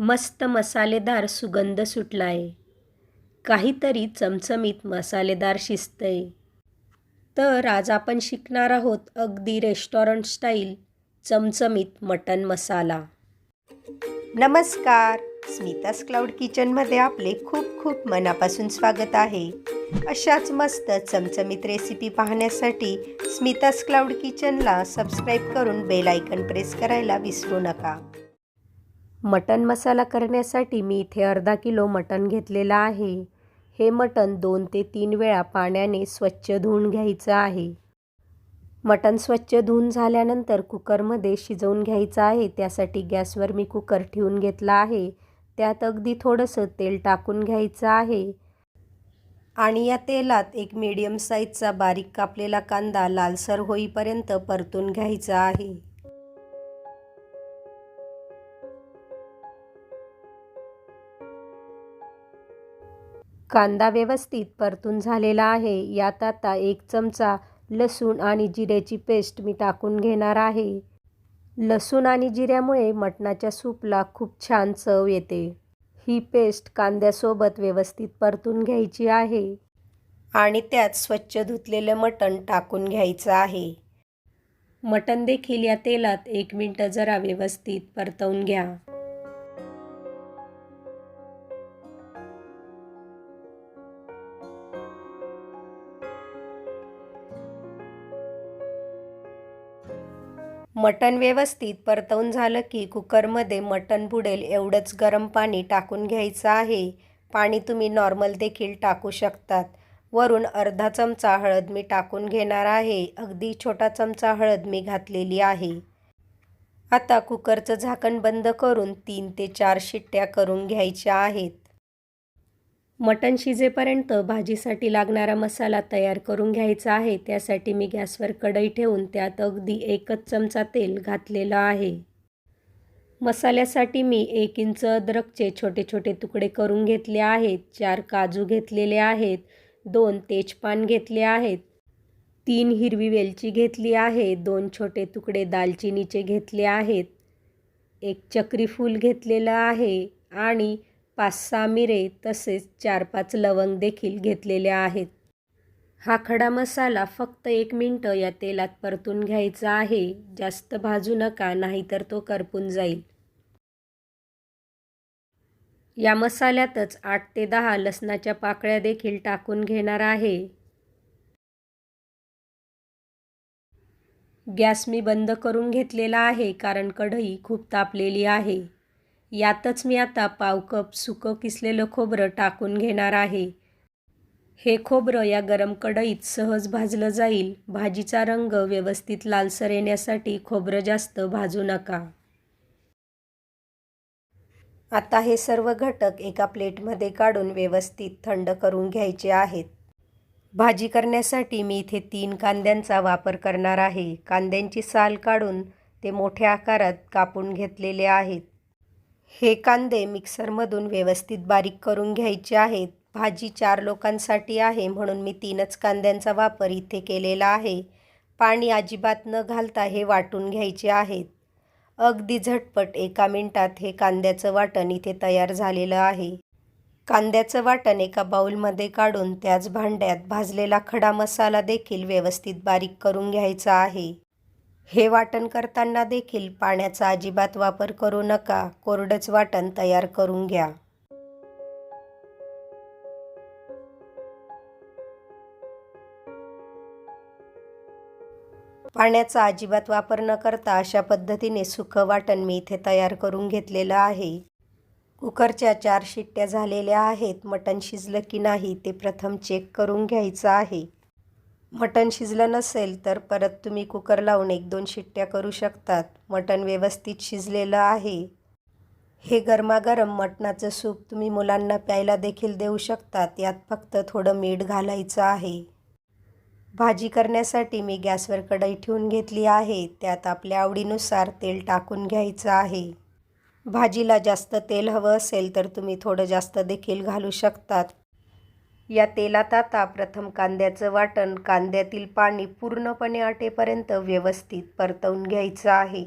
मस्त मसालेदार सुगंध सुटलाय. काहीतरी चमचमीत मसालेदार शिजतंय. तर आज आपण शिकणार आहोत अगदी रेस्टॉरंट स्टाईल चमचमीत मटन मसाला. नमस्कार. स्मितास क्लाउड किचनमध्ये आपले खूप खूप मनापासून स्वागत आहे. अशाच मस्त चमचमीत रेसिपी पाहण्यासाठी स्मितास क्लाउड किचनला सबस्क्राईब करून बेल आयकन प्रेस करायला विसरू नका. मटन मसाला करण्यासाठी मी इथे अर्धा किलो मटन घेतलेलं आहे. हे मटन दोन ते तीन वेळा पाण्याने स्वच्छ धुवून घ्यायचं आहे. मटण स्वच्छ धुवून झाल्यानंतर कुकरमध्ये शिजवून घ्यायचं आहे. त्यासाठी गॅसवर मी कुकर ठेवून घेतला आहे. त्यात अगदी थोडंसं तेल टाकून घ्यायचं आहे. आणि या तेलात एक मीडियम साईजचा बारीक कापलेला कांदा लालसर होईपर्यंत परतून घ्यायचा आहे. कांदा व्यवस्थित परतून झालेला आहे. यात आता एक चमचा लसूण आणि जिऱ्याची पेस्ट मी टाकून घेणार आहे. लसूण आणि जिऱ्यामुळे मटणाच्या सूपला खूप छान चव येते. ही पेस्ट कांद्यासोबत व्यवस्थित परतून घ्यायची आहे आणि त्यात स्वच्छ धुतलेलं मटण टाकून घ्यायचं आहे. मटण देखील या तेलात एक मिनटं जरा व्यवस्थित परतवून घ्या. मटण व्यवस्थित परतवून झालं की कुकरमध्ये मटण बुडेल एवढंच गरम पाणी टाकून घ्यायचं आहे. पाणी तुम्ही नॉर्मल देखील टाकू शकतात. वरून अर्धा चमचा हळद मी टाकून घेणार आहे. अगदी छोटा चमचा हळद मी घातलेली आहे. आता कुकरचं झाकण बंद करून तीन ते चार शिट्ट्या करून घ्यायच्या आहेत. मटण शिजेपर्यंत भाजीसाठी लागणारा मसाला तयार करून घ्यायचा आहे. त्यासाठी मी गॅसवर कढई ठेवून त्यात अगदी एकच चमचा तेल घातलेलं आहे. मसाल्यासाठी मी एक इंच अद्रकचे छोटे छोटे तुकडे करून घेतले आहेत. चार काजू घेतलेले आहेत. दोन तेजपान घेतले आहेत. तीन हिरवी वेलची घेतली आहे. दोन छोटे तुकडे दालचिनीचे घेतले आहेत. एक चक्री फूल घेतलेलं आहे. आणि पाच सहा मिरे तसेच चार पाच लवंग देखील घेतलेले आहेत. हा खडा मसाला फक्त एक मिनटं या तेलात परतून घ्यायचा आहे. जास्त भाजू नका नाहीतर तो करपून जाईल. या मसाल्यातच आठ ते दहा लसणाच्या पाकळ्या देखील टाकून घेणार आहे. गॅस मी बंद करून घेतलेला आहे कारण कढई खूप तापलेली आहे. यातच मी आता पाव कप सुकं किसलेलं खोबरं टाकून घेणार आहे. हे खोबरं या गरम कढईत सहज भाजलं जाईल. भाजीचा रंग व्यवस्थित लालसर येण्यासाठी खोबरं जास्त भाजू नका. आता हे सर्व घटक एका प्लेटमध्ये काढून व्यवस्थित थंड करून घ्यायचे आहेत. भाजी करण्यासाठी मी इथे तीन कांद्यांचा वापर करणार आहे. कांद्यांची साल काढून ते मोठ्या आकारात कापून घेतलेले आहेत. हे कांदे मिक्सरमधून व्यवस्थित बारीक करून घ्यायचे आहेत. भाजी चार लोकांसाठी आहे म्हणून मी तीनच कांद्यांचा वापर इथे केलेला आहे. पाणी अजिबात न घालता हे वाटून घ्यायचे आहेत. अगदी झटपट एका मिनटात हे कांद्याचं वाटण इथे तयार झालेलं आहे. कांद्याचं वाटण एका बाऊलमध्ये काढून त्याच भांड्यात भाजलेला खडा मसाला देखील व्यवस्थित बारीक करून घ्यायचा आहे. हे वाटण करताना देखील पाण्याचा अजिबात वापर करू नका. कोरडंच वाटण तयार करून घ्या. पाण्याचा अजिबात वापर न करता अशा पद्धतीने सुखं वाटण मी इथे तयार करून घेतलेलं आहे. कुकरच्या चार शिट्ट्या झालेल्या आहेत. मटण शिजलं की नाही ते प्रथम चेक करून घ्यायचं आहे. मटण शिजलं नसेल तर परत तुम्ही कुकर लावून एक दोन शिट्ट्या करू शकतात. मटण व्यवस्थित शिजलेलं आहे. हे गरमागरम मटणाचं सूप तुम्ही मुलांना प्यायला देखील देऊ शकतात. यात फक्त थोडं मीठ घालायचं आहे. भाजी करण्यासाठी मी गॅसवर कढई ठेवून घेतली आहे. त्यात आपल्या आवडीनुसार तेल टाकून घ्यायचं आहे. भाजीला जास्त तेल हवं असेल तर तुम्ही थोडं जास्त देखील घालू शकतात. या तेलात आता प्रथम कांद्याचं वाटण कांद्यातील पाणी पूर्णपणे आटेपर्यंत व्यवस्थित परतवून घ्यायचं आहे.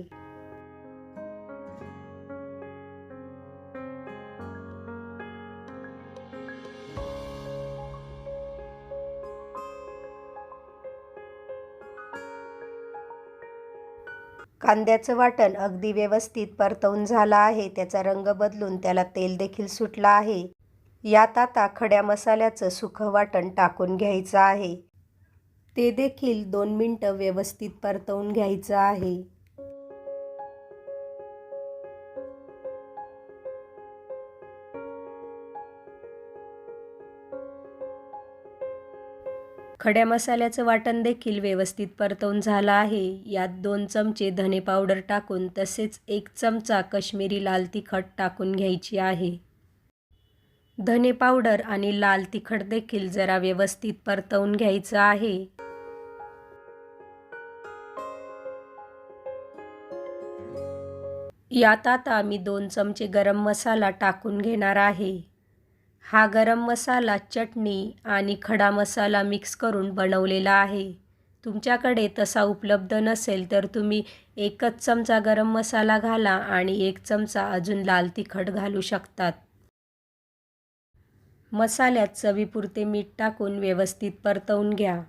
कांद्याचं वाटण अगदी व्यवस्थित परतवून झालं आहे त्याचा रंग बदलून त्याला तेल देखील सुटला आहे. यात आता खड्या मसाल्याचं सुखं वाटण टाकून घ्यायचं आहे. ते देखील दोन मिनटं व्यवस्थित परतवून घ्यायचं आहे. खड्या मसाल्याचं वाटण देखील व्यवस्थित परतवून झालं आहे. यात दोन चमचे धने पावडर टाकून तसेच एक चमचा कश्मीरी लाल तिखट टाकून घ्यायची आहे. धने पावडर आणि लाल तिखट देखील जरा व्यवस्थित परतवून घ्यायचं आहे. यात आता मी दोन चमचे गरम मसाला टाकून घेणार आहे. हा गरम मसाला चटणी आणि खडा मसाला मिक्स करून बनवलेला आहे. तुमच्याकडे तसा उपलब्ध नसेल तर तुम्ही एकच चमचा गरम मसाला घाला आणि एक चमचा अजून लाल तिखट घालू शकतात. मसाल्यात चवीपुरते मीठ टाकून व्यवस्थित परतवून घ्या.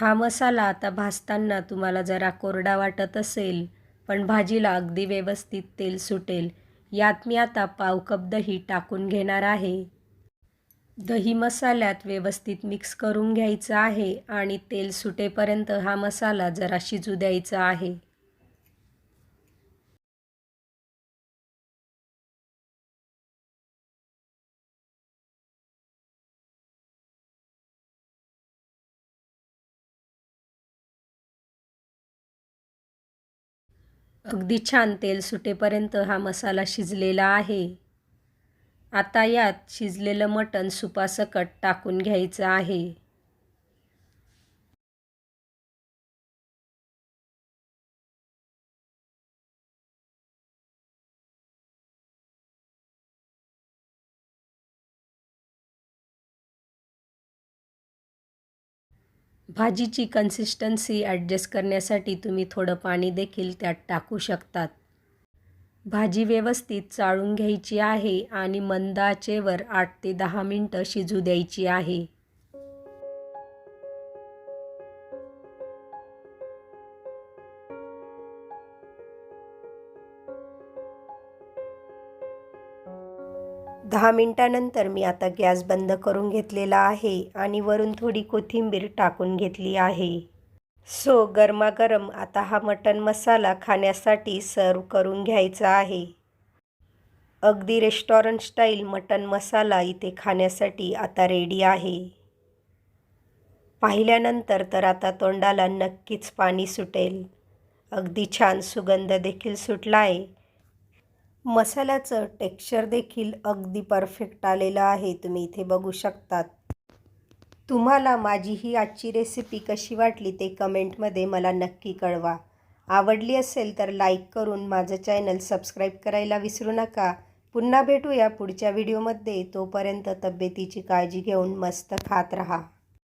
हा मसाला आता भाजताना तुम्हाला जरा कोरडा वाटत असेल पण भाजीला अगदी व्यवस्थित तेल सुटेल. यात मी आता पाव कप दही टाकून घेणार आहे. दही मसाल्यात व्यवस्थित मिक्स करून घ्यायचं आहे आणि तेल सुटेपर्यंत हा मसाला जरा शिजू द्यायचा आहे. अगदी छान तेल सुटेपर्यंत हा मसाला शिजलेला आहे. आता यात शिजलेलं मटण सुपासकट टाकून घ्यायचं आहे. भाजीची कन्सिस्टन्सी ॲडजस्ट करण्यासाठी तुम्ही थोडं पाणी देखील त्यात टाकू शकतात. भाजी व्यवस्थित चाळून घ्यायची आहे आणि मंदाचेवर आठ ते दहा मिनटं शिजू द्यायची आहे. दहा मिनटानंतर मी आता गॅस बंद करून घेतलेला आहे आणि वरून थोडी कोथिंबीर टाकून घेतली आहे. सो गरमागरम आता हा मटन मसाला खाण्यासाठी सर्व करून घ्यायचा आहे. अगदी रेस्टॉरंट स्टाईल मटन मसाला इथे खाण्यासाठी आता रेडी आहे. पाहिल्यानंतर तर आता तोंडाला नक्कीच पाणी सुटेल. अगदी छान सुगंध देखील सुटला आहे मसाल्याचं टेक्स्चर देखील अगदी परफेक्ट आलेलं आहे. तुम्ही इथे बघू शकतात. तुम्हाला माझी ही आजची रेसिपी कशी वाटली ते कमेंटमध्ये मला नक्की कळवा. आवडली असेल तर लाईक करून माझं चॅनल सबस्क्राईब करायला विसरू नका. पुन्हा भेटूया पुढच्या व्हिडिओमध्ये तोपर्यंत तब्येतीची काळजी घेऊन मस्त खात राहा.